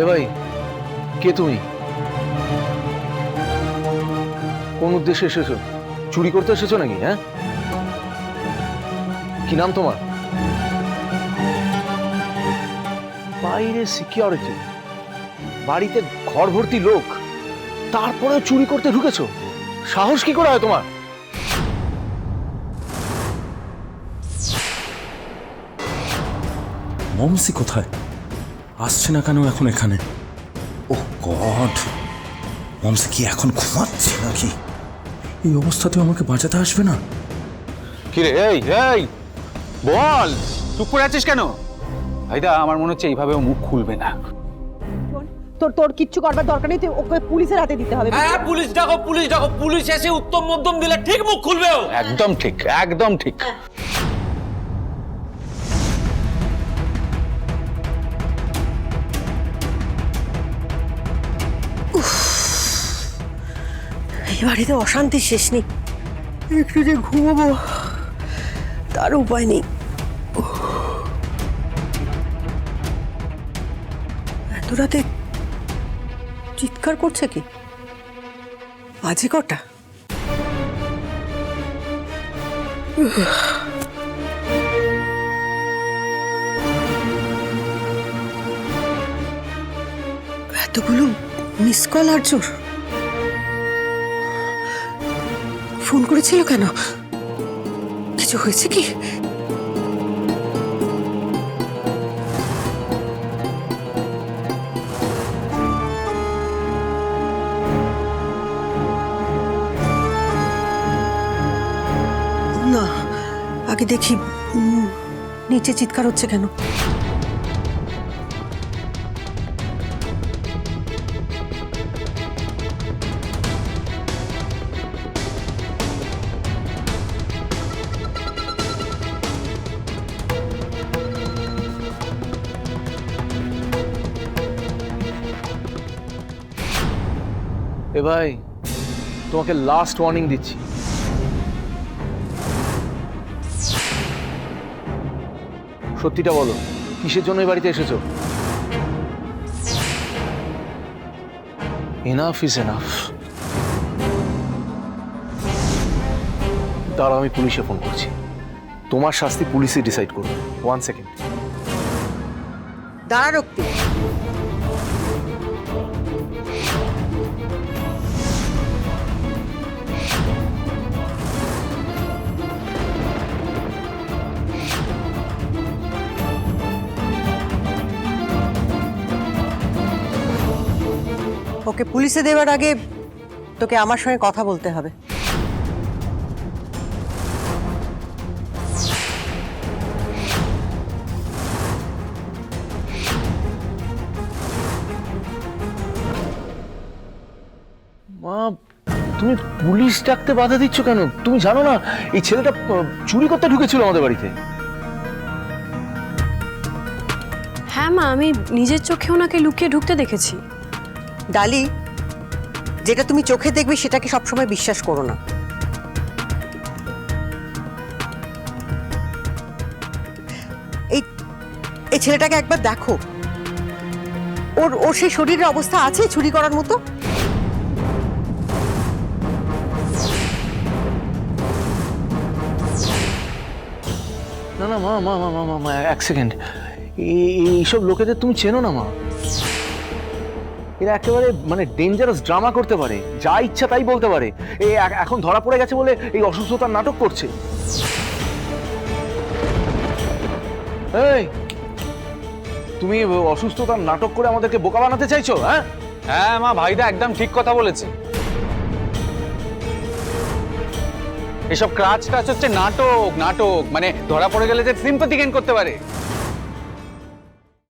এ ভাই, কে তুমি? কোন উদ্দেশ্যে এসেছ? চুরি করতে এসেছ নাকি হ্যাঁ? কি নাম তোমার? বাইরে সিকিউরিটি বাড়িতে ঘর ভর্তি লোক। তারপরে চুরি করতে ঢুকেছো? সাহস কি করে হয় তোমার? মমসি কোথায়? আসছে না কেন এখন এখানে? ও গড। মমসি কি এখন ঘুমাচ্ছে নাকি? এই অবস্থাতেও আমাকে বাঁচাতে আসবে না? কিরে এই এই বল চুপ করে আছিস কেন? ভাইদা আমার মনে হচ্ছে এইভাবে ও মুখ খুলবে না। তোর তোর কিচ্ছু করবার দরকার নেই তুই ওকে পুলিশের হাতে দিতে হবে। হ্যাঁ পুলিশ ডাকো পুলিশ ডাকো পুলিশ এসে উত্তম মধ্যম দিলে ঠিক মুখ খুলবে ও। একদম ঠিক একদম ঠিক। বাড়িতে অশান্তি শেষ নেই। একটু যে ঘুমাবো, তার উপায় নেই। এত রাতে চিৎকার করছে কি? বাজে কটা? এতগুলো মিস কল আর জোর? ফোন করেছিল কেন? কিছু হয়েছে কি? না আগে দেখি নিচে চিৎকার হচ্ছে কেন? এ ভাই, তোমাকে লাস্ট ওয়ার্নিং দিচ্ছি। সত্যিটা বলো, কিসের জন্য এই বাড়িতে এসেছ? এনাফ ইজ এনাফ দাঁড়াও, আমি পুলিশে ফোন করছি। তোমার শাস্তি পুলিশই ডিসাইড করবে। ওয়ান সেকেন্ড দাঁড়া রক্তি। ওকে পুলিশে দেওয়ার আগে তোকে আমার সঙ্গে কথা বলতে হবে। মা তুমি পুলিশ ডাকতে বাধা দিচ্ছ কেন? তুমি জানো না এই ছেলেটা চুরি করতে ঢুকেছিল আমাদের বাড়িতে। হ্যাঁ মা আমি নিজের চোখে ওনাকে লুকিয়ে ঢুকতে দেখেছি। ডালি, যেটা তুমি চোখে দেখবে সেটাকে সবসময় বিশ্বাস করো না। এই এই ছেলেটাকে একবার দেখো। ওর ওর সেই শরীরের অবস্থা আছে চুরি করার মতো? না না, মা মা মা মা মা, এক সেকেন্ড। এইসব লোকেদের তুমি চেনো না, মা? এরা একেবারে মানে ডেঞ্জারাস ড্রামা করতে পারে। যা ইচ্ছা তাই বলতে পারে। এ এখন ধরা পড়ে গেছে বলে এই অসুস্থতার নাটক করছে। এই, তুমি অসুস্থতার নাটক করে আমাদেরকে বোকা বানাতে চাইছো হ্যাঁ? হ্যাঁ মা, ভাইদা একদম ঠিক কথা বলেছে। এসব ক্রাচ টাচ হচ্ছে নাটক নাটক। মানে ধরা পড়ে গেলে যে সিম্পাথি গেন করতে পারে।